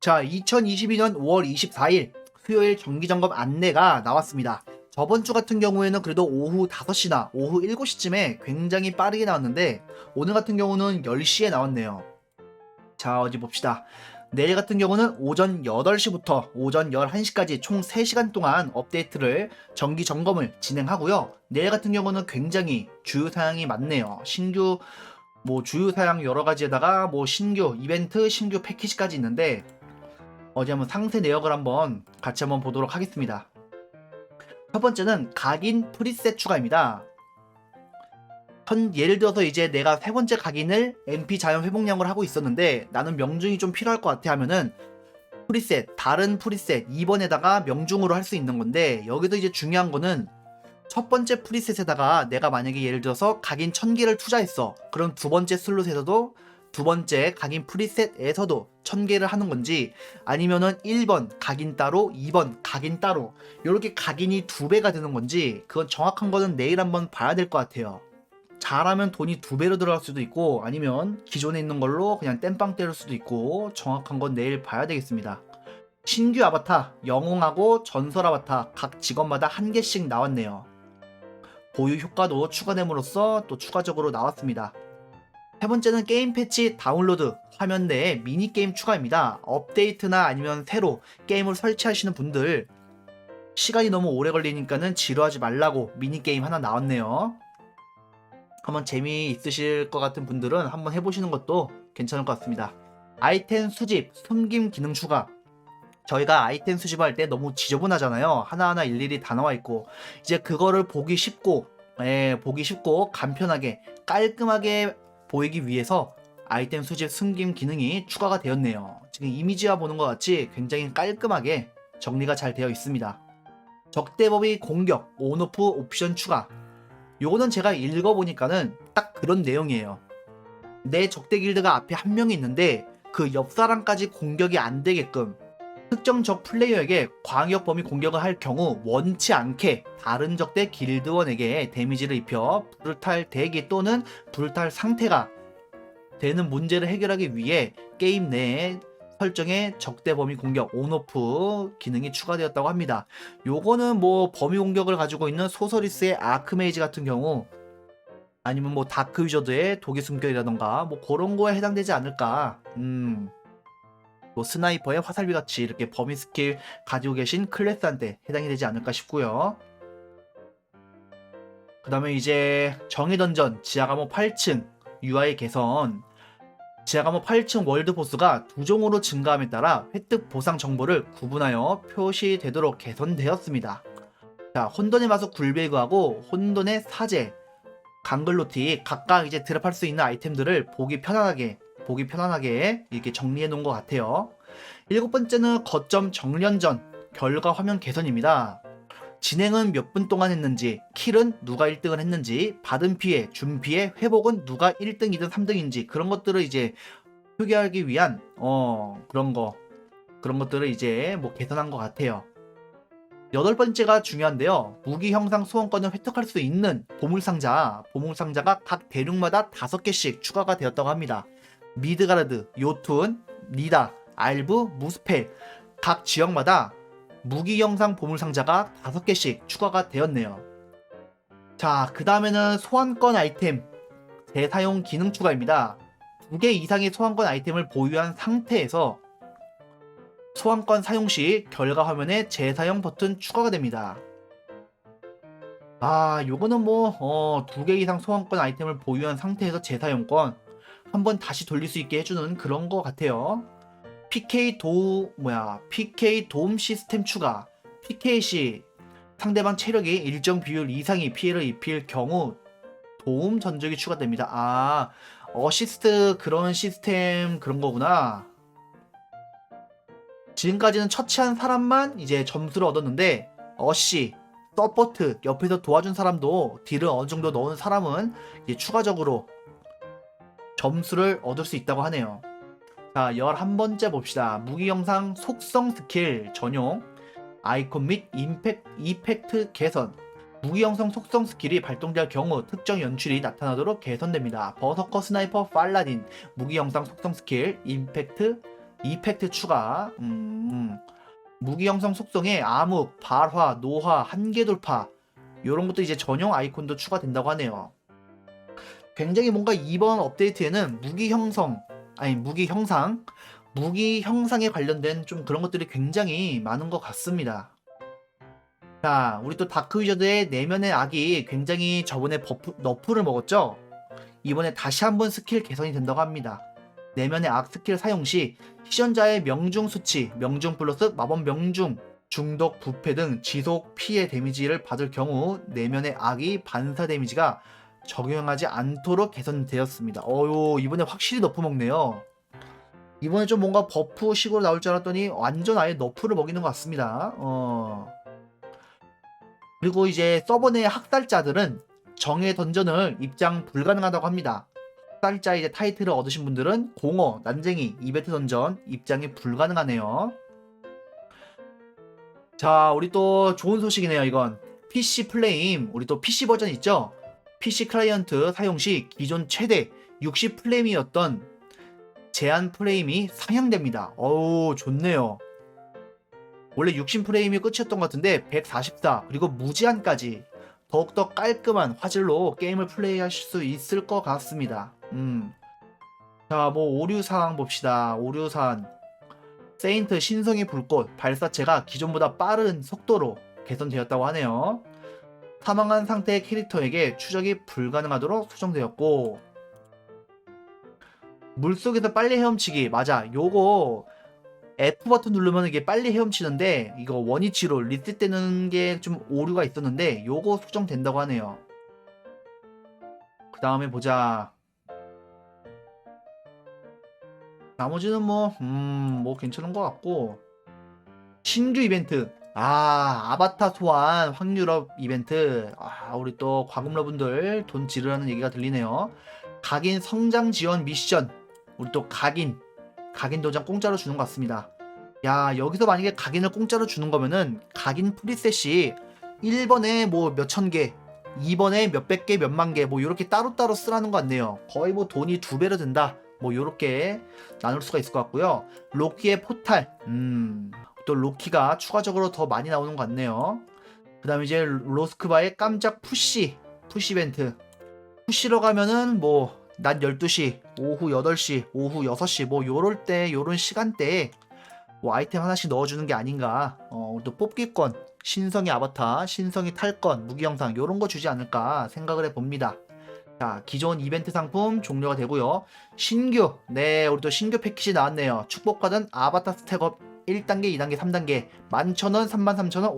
자, 2022년 5월 24일 수요일 정기점검 안내가 나왔습니다. 저번 주 같은 경우에는 그래도 오후 5시나 오후 7시쯤에 굉장히 빠르게 나왔는데 오늘 같은 경우는 10시에 나왔네요. 자, 어디 봅시다. 내일 같은 경우는 오전 8시부터 오전 11시까지 총 3시간 동안 업데이트를 정기 점검을 진행하고요. 내일 같은 경우는 굉장히 주요 사항이 많네요. 신규 뭐 주요 사양 여러 가지에다가 뭐 신규 이벤트, 신규 패키지까지 있는데 어디 한번 상세 내역을 한번 같이 한번 보도록 하겠습니다. 첫 번째는 각인 프리셋 추가입니다. 현 예를 들어서 이제 내가 세 번째 각인을 MP 자연 회복량을 하고 있었는데 나는 명중이 좀 필요할 것 같아 하면은 프리셋 다른 프리셋 2번에다가 명중으로 할 수 있는 건데 여기서 이제 중요한 거는 첫 번째 프리셋에다가 내가 만약에 예를 들어서 각인 1000개를 투자했어. 그럼 두 번째 슬롯에서도 두 번째 각인 프리셋에서도 1000개를 하는 건지 아니면은 1번 각인 따로 2번 각인 따로 이렇게 각인이 두 배가 되는 건지 그건 정확한 거는 내일 한번 봐야 될 것 같아요. 잘하면 돈이 두 배로 들어갈 수도 있고 아니면 기존에 있는 걸로 그냥 땜빵 때릴 수도 있고 정확한 건 내일 봐야 되겠습니다. 신규 아바타, 영웅하고 전설 아바타 각 직업마다 한 개씩 나왔네요. 보유 효과도 추가됨으로써 또 추가적으로 나왔습니다. 세 번째는 게임 패치 다운로드 화면 내에 미니게임 추가입니다. 업데이트나 아니면 새로 게임을 설치하시는 분들 시간이 너무 오래 걸리니까는 지루하지 말라고 미니게임 하나 나왔네요. 한번 재미있으실 것 같은 분들은 한번 해보시는 것도 괜찮을 것 같습니다. 아이템 수집, 숨김 기능 추가. 저희가 아이템 수집할 때 너무 지저분하잖아요. 하나하나 일일이 다 나와 있고 이제 그거를 보기 쉽고 예, 보기 쉽고 간편하게 깔끔하게 보이기 위해서 아이템 수집 숨김 기능이 추가가 되었네요. 지금 이미지와 보는 것 같이 굉장히 깔끔하게 정리가 잘 되어 있습니다. 적대범위 공격, 온오프 옵션 추가. 요거는 제가 읽어보니까는 딱 그런 내용이에요. 내 적대 길드가 앞에 한 명이 있는데 그 옆 사람까지 공격이 안 되게끔 특정 적 플레이어에게 광역 범위 공격을 할 경우 원치 않게 다른 적대 길드원에게 데미지를 입혀 불탈 대기 또는 불탈 상태가 되는 문제를 해결하기 위해 게임 내에 설정에 적대 범위 공격 온오프 기능이 추가되었다고 합니다. 요거는 뭐 범위 공격을 가지고 있는 소서리스의 아크메이지 같은 경우 아니면 뭐 다크 위저드의 독의 숨결이라던가 뭐 그런 거에 해당되지 않을까. 음. 뭐 스나이퍼의 화살비 같이 이렇게 범위 스킬 가지고 계신 클래스한테 해당이 되지 않을까 싶고요. 그 다음에 이제 정의 던전 지하 감옥 8층 UI 개선 지하 감옥 8층 월드 보스가 두 종으로 증가함에 따라 획득 보상 정보를 구분하여 표시되도록 개선되었습니다. 자, 혼돈의 마수 굴베이그하고 혼돈의 사제, 강글로티 각각 이제 드랍할 수 있는 아이템들을 보기 편안하게 보기 편안하게 이렇게 정리해 놓은 것 같아요. 일곱 번째는 거점 정련전 결과 화면 개선입니다. 진행은 몇 분 동안 했는지, 킬은 누가 1등을 했는지, 받은 피해, 준 피해, 회복은 누가 1등이든 3등인지 그런 것들을 이제 표기하기 위한 어 그런 거 그런 것들을 이제 뭐 개선한 것 같아요. 여덟 번째가 중요한데요. 무기 형상 소원권을 획득할 수 있는 보물상자, 보물상자가 각 대륙마다 다섯 개씩 추가가 되었다고 합니다. 미드가르드, 요툰, 니다, 알브, 무스펠 각 지역마다 무기 영상 보물 상자가 다섯 개씩 추가가 되었네요. 자, 그 다음에는 소환권 아이템 재사용 기능 추가입니다. 두개 이상의 소환권 아이템을 보유한 상태에서 소환권 사용 시 결과 화면에 재사용 버튼 추가가 됩니다. 아, 요거는 뭐, 어, 두개 이상 소환권 아이템을 보유한 상태에서 재사용권 한번 다시 돌릴 수 있게 해주는 그런 거 같아요. PK 도, 뭐야, PK 도움 시스템 추가. PK 시 상대방 체력이 일정 비율 이상의 피해를 입힐 경우 도움 전적이 추가됩니다. 아, 어시스트 그런 시스템 그런 거구나. 지금까지는 처치한 사람만 이제 점수를 얻었는데 어시, 서포트 옆에서 도와준 사람도 딜을 어느 정도 넣은 사람은 이제 추가적으로 점수를 얻을 수 있다고 하네요. 자, 11번째 봅시다. 무기 영상 속성 스킬 전용 아이콘 및 임팩, 이펙트 개선 무기 영상 속성 스킬이 발동될 경우 특정 연출이 나타나도록 개선됩니다. 버서커 스나이퍼 팔라딘 무기 영상 속성 스킬 임팩트 이펙트 추가, 음, 무기 형성 속성에 암흑, 발화, 노화, 한계 돌파 이런 것도 이제 전용 아이콘도 추가된다고 하네요. 굉장히 뭔가 이번 업데이트에는 무기 형성, 아니 무기 형상, 무기 형상에 관련된 좀 그런 것들이 굉장히 많은 것 같습니다. 자, 우리 또 다크 위저드의 내면의 악이 굉장히 저번에 버프, 너프를 먹었죠? 이번에 다시 한번 스킬 개선이 된다고 합니다. 내면의 악 스킬 사용 시 시전자의 명중 수치, 명중 플러스 마법 명중, 중독, 부패 등 지속 피해 데미지를 받을 경우 내면의 악이 반사 데미지가 적용하지 않도록 개선되었습니다. 어유 이번에 확실히 너프 먹네요. 이번에 좀 뭔가 버프식으로 나올 줄 알았더니 완전 아예 너프를 먹이는 것 같습니다. 어. 그리고 이제 서버 내 학살자들은 정의 던전을 입장 불가능하다고 합니다. 학살자 이제 타이틀을 얻으신 분들은 공허, 난쟁이, 이벤트 던전 입장이 불가능하네요. 자, 우리 또 좋은 소식이네요, 이건. PC 플레임, 우리 또 PC 버전 있죠? PC 클라이언트 사용 시 기존 최대 60 프레임이었던 제한 프레임이 상향됩니다. 어우, 좋네요. 원래 60 프레임이 끝이었던 것 같은데 144 그리고 무제한까지 더욱더 깔끔한 화질로 게임을 플레이하실 수 있을 것 같습니다. 음. 자, 뭐 오류 사항 봅시다. 오류 사항. 세인트 신성의 불꽃 발사체가 기존보다 빠른 속도로 개선되었다고 하네요. 사망한 상태의 캐릭터에게 추적이 불가능하도록 수정되었고 물속에서 빨리 헤엄치기 맞아 요거 F 버튼 누르면 이게 빨리 헤엄치는데 이거 원위치로 리셋되는 게 좀 오류가 있었는데 요거 수정된다고 하네요. 그 다음에 보자. 나머지는 뭐, 음, 뭐 괜찮은 것 같고. 신규 이벤트. 아, 아바타 소환 확률업 이벤트. 아, 우리 또 과금러분들 돈 지르라는 얘기가 들리네요. 각인 성장 지원 미션. 우리 또 각인. 각인 도장 공짜로 주는 것 같습니다. 야, 여기서 만약에 각인을 공짜로 주는 거면은 각인 프리셋이 1번에 뭐 몇천 개, 2번에 몇백 개, 몇만 개, 뭐 이렇게 따로따로 쓰라는 것 같네요. 거의 뭐 돈이 두 배로 든다. 뭐 이렇게 나눌 수가 있을 것 같고요. 로키의 포탈, 음, 또 로키가 추가적으로 더 많이 나오는 것 같네요. 그 다음에 이제 로스크바의 깜짝 푸시, 푸시 이벤트. 푸시러 가면은 뭐, 낮 12시, 오후 8시, 오후 6시, 뭐 요럴 때, 요런 시간대에 뭐 아이템 하나씩 넣어주는 게 아닌가. 어, 또 뽑기권, 신성의 아바타, 신성의 탈권, 무기 영상 요런 거 주지 않을까 생각을 해봅니다. 자, 기존 이벤트 상품 종료가 되고요. 신규, 네, 우리 또 신규 패키지 나왔네요. 축복받은 아바타 스택업 1단계, 2단계, 3단계 11,000원, 33,000원,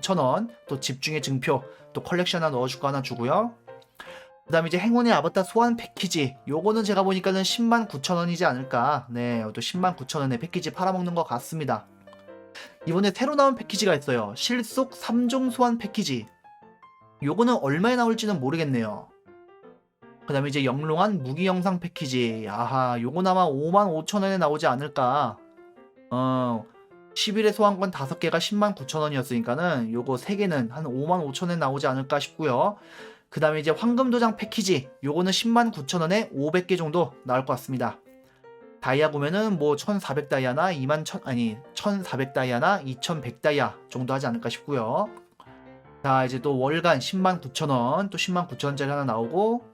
55,000원 또 집중의 증표, 또 컬렉션 하나 넣어줄 거 하나 주고요. 그 다음에 이제 행운의 아바타 소환 패키지 요거는 제가 보니까는 10만 9천원이지 않을까 네, 또 10만 9천원에 패키지 팔아먹는 것 같습니다. 이번에 새로 나온 패키지가 있어요. 실속 3종 소환 패키지 요거는 얼마에 나올지는 모르겠네요. 그 다음에 이제 영롱한 무기 영상 패키지 아하 요건 아마 5만 5천원에 나오지 않을까 어 10일의 소환권 5개가 10만 9천원이었으니까는 요거 3개는 한 5만 5천원에 나오지 않을까 싶고요. 그 다음에 이제 황금도장 패키지 요거는 10만 9천원에 500개 정도 나올 것 같습니다. 다이아 구매는 뭐 1400 다이아나 2만 1000 아니 1400 다이아나 2100 다이아 정도 하지 않을까 싶고요. 자 이제 또 월간 10만 9천원 또 10만 9천원짜리 하나 나오고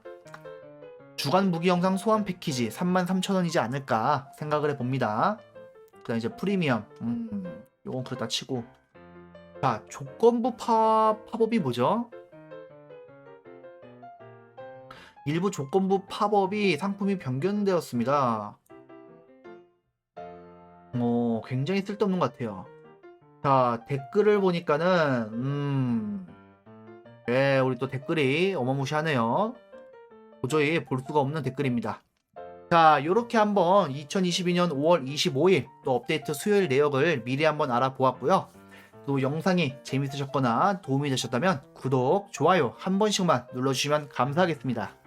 주간 무기 영상 소환 패키지 33,000원이지 않을까 생각을 해봅니다. 그 다음 이제 프리미엄. 음, 요건 그렇다 치고. 자, 조건부 파, 팝업이 뭐죠? 일부 조건부 팝업이 상품이 변경되었습니다. 어, 굉장히 쓸데없는 것 같아요. 자, 댓글을 보니까는, 음, 네, 우리 또 댓글이 어마무시하네요. 도저히 볼 수가 없는 댓글입니다. 자, 이렇게 한번 2022년 5월 25일 또 업데이트 수요일 내역을 미리 한번 알아보았고요. 또 영상이 재밌으셨거나 도움이 되셨다면 구독, 좋아요 한 번씩만 눌러주시면 감사하겠습니다.